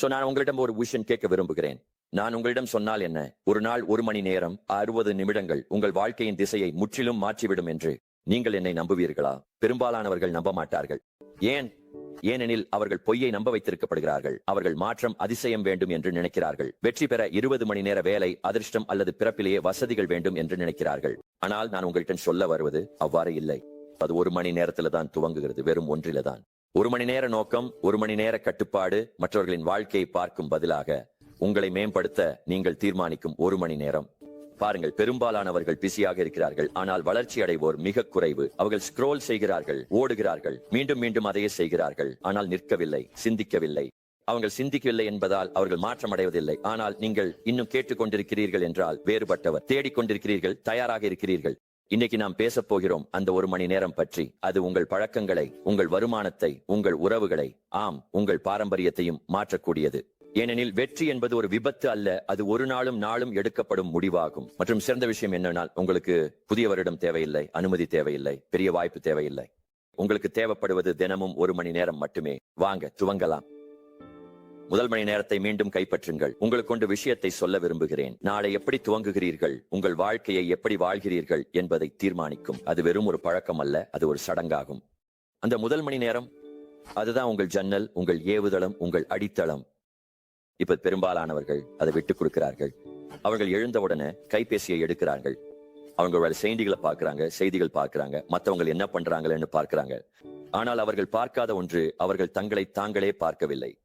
So நான் உங்களிடம் ஒரு விஷயம் கேட்க விரும்புகிறேன். நான் உங்களிடம் சொன்னால் என்ன? ஒரு நாள் ஒரு மணி நேரம் அறுபது நிமிடங்கள் உங்கள் வாழ்க்கையின் திசையை முற்றிலும் மாற்றிவிடும் என்று நீங்கள் என்னை நம்புவீர்களா? பெரும்பாலானவர்கள் நம்ப மாட்டார்கள். ஏன்? ஏனெனில் அவர்கள் பொய்யை நம்ப வைத்திருக்கப்படுகிறார்கள். அவர்கள் மாற்றம் அதிசயம் வேண்டும் என்று நினைக்கிறார்கள். வெற்றி பெற இருபது மணி நேர வேலை அதிர்ஷ்டம் அல்லது பிறப்பிலேயே வசதிகள் வேண்டும் என்று நினைக்கிறார்கள். ஆனால் நான் உங்கள்கிட்ட சொல்ல வருவது அவ்வாறு இல்லை. அது ஒரு மணி நேரத்துல தான் துவங்குகிறது வெறும் ஒன்றில தான். ஒரு மணி நேர நோக்கம் ஒரு மணி நேர கட்டுப்பாடு மற்றவர்களின் வாழ்க்கையை பார்க்கும் பதிலாக உங்களை மேம்படுத்த நீங்கள் தீர்மானிக்கும் ஒரு மணி நேரம். பாருங்கள் பெரும்பாலானவர்கள் பிஸியாக இருக்கிறார்கள் ஆனால் வளர்ச்சி அடைவோர் மிக குறைவு. அவர்கள் ஸ்க்ரோல் செய்கிறார்கள் ஓடுகிறார்கள் மீண்டும் மீண்டும் அதையே செய்கிறார்கள் ஆனால் நிற்கவில்லை சிந்திக்கவில்லை. அவர்கள் சிந்திக்கவில்லை என்பதால் அவர்கள் மாற்றம் அடைவதில்லை. ஆனால் நீங்கள் இன்னும் கேட்டுக்கொண்டிருக்கிறீர்கள் என்றால் வேறுபட்டவர் தேடிக்கொண்டிருக்கிறீர்கள் தயாராக இருக்கிறீர்கள். இன்னைக்கு நாம் பேசப் போகிறோம் அந்த ஒரு மணி நேரம் பற்றி. அது உங்கள் பழக்கங்களை உங்கள் வருமானத்தை உங்கள் உறவுகளை ஆம் உங்கள் பாரம்பரியத்தையும் மாற்றக்கூடியது. ஏனெனில் வெற்றி என்பது ஒரு விபத்து அல்ல அது ஒரு நாளும் நாளும் எடுக்கப்படும் முடிவாகும். மற்றும் சிறந்த விஷயம் என்னென்னால் உங்களுக்கு புதிய வருடம் தேவையில்லை அனுமதி தேவையில்லை பெரிய வாய்ப்பு தேவையில்லை. உங்களுக்கு தேவைப்படுவது தினமும் ஒரு மணி நேரம் மட்டுமே. வாங்க துவங்கலாம். முதல் மணி நேரத்தை மீண்டும் கைப்பற்றுங்கள். உங்களுக்கு கொண்டு விஷயத்தை சொல்ல விரும்புகிறேன். நாளை எப்படி துவங்குகிறீர்கள்? உங்கள் வாழ்க்கையை எப்படி வாழ்கிறீர்கள் என்பதை தீர்மானிக்கும். அது வெறும் ஒரு பழக்கம் அல்ல அது ஒரு சடங்காகும். அந்த முதல் மணி நேரம் அதுதான் உங்கள் ஜன்னல் உங்கள் ஏவுதளம் உங்கள் அடித்தளம். இப்ப பெரும்பாலானவர்கள் அதை விட்டுக் கொடுக்கிறார்கள். அவர்கள் எழுந்தவுடனே கைபேசியை எடுக்கிறார்கள். அவங்களோட செய்திகளை பார்க்கிறாங்க செய்திகள் பார்க்கிறாங்க. மற்றவங்க என்ன பண்றாங்கன்னு பார்க்கிறாங்க. ஆனால் அவர்கள் பார்க்காத ஒன்று அவர்கள் தங்களை தாங்களே பார்க்கவில்லை.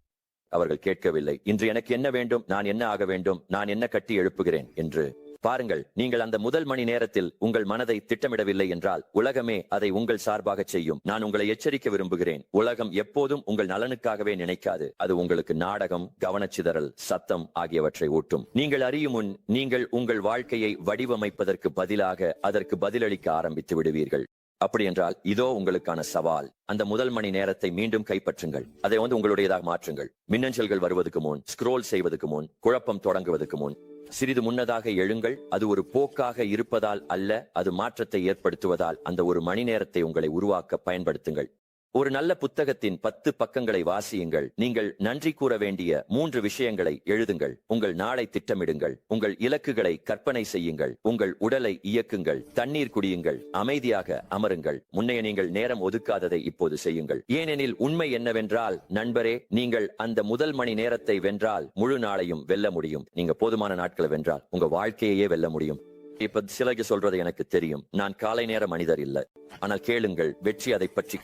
அவர்கள் கேட்கவில்லை. இன்று எனக்கு என்ன வேண்டும்? நான் என்ன ஆக வேண்டும்? நான் என்ன கட்டி எழுப்புகிறேன்? என்று. பாருங்கள் நீங்கள் அந்த முதல் மணி நேரத்தில் உங்கள் மனதை திட்டமிடவில்லை என்றால் உலகமே அதை உங்கள் சார்பாக செய்யும். நான் உங்களை எச்சரிக்க விரும்புகிறேன். உலகம் எப்போதும் உங்கள் நலனுக்காகவே நினைக்காது. அது உங்களுக்கு நாடகம் கவனச்சிதறல் சத்தம் ஆகியவற்றை ஊட்டும். நீங்கள் அறியும் முன் நீங்கள் உங்கள் வாழ்க்கையை வடிவமைப்பதற்கு பதிலாக அதற்கு பதிலளிக்க ஆரம்பித்து விடுவீர்கள். அப்படி என்றால் இதோ உங்களுக்கான சவால். அந்த முதல் மணி நேரத்தை மீண்டும் கைப்பற்றுங்கள். அதை வந்து உங்களுடையதாக மாற்றுங்கள். மின்னஞ்சல்கள் வருவதற்கு முன் ஸ்க்ரோல் செய்வதற்கு முன் குழப்பம் தொடங்குவதற்கு முன் சிறிது முன்னதாக எழுங்கள். அது ஒரு போக்காக இருப்பதால் அல்ல அது மாற்றத்தை ஏற்படுத்துவதால் அந்த ஒரு மணி நேரத்தை உங்களை உருவாக்க பயன்படுத்துங்கள். ஒரு நல்ல புத்தகத்தின் பத்து பக்கங்களை வாசியுங்கள். நீங்கள் நன்றி கூற வேண்டிய மூன்று விஷயங்களை எழுதுங்கள். உங்கள் நாளை திட்டமிடுங்கள். உங்கள் இலக்குகளை கற்பனை செய்யுங்கள். உங்கள் உடலை இயக்குங்கள். தண்ணீர் குடியுங்கள். அமைதியாக அமருங்கள். முன்னைய நீங்கள் நேரம் ஒதுக்காததை இப்போது செய்யுங்கள். ஏனெனில் உண்மை என்னவென்றால் நண்பரே நீங்கள் அந்த முதல் மணி நேரத்தை வென்றால் முழு நாளையும் வெல்ல முடியும். நீங்க போதுமான நாட்களை வென்றால் உங்க வாழ்க்கையே வெல்ல முடியும். இப்ப சிலருக்கு சொல்றது எனக்கு தெரியும். நான் காலை நேர மனிதர் இல்ல. ஆனால் கேளுங்கள் வெற்றி அதை பற்றி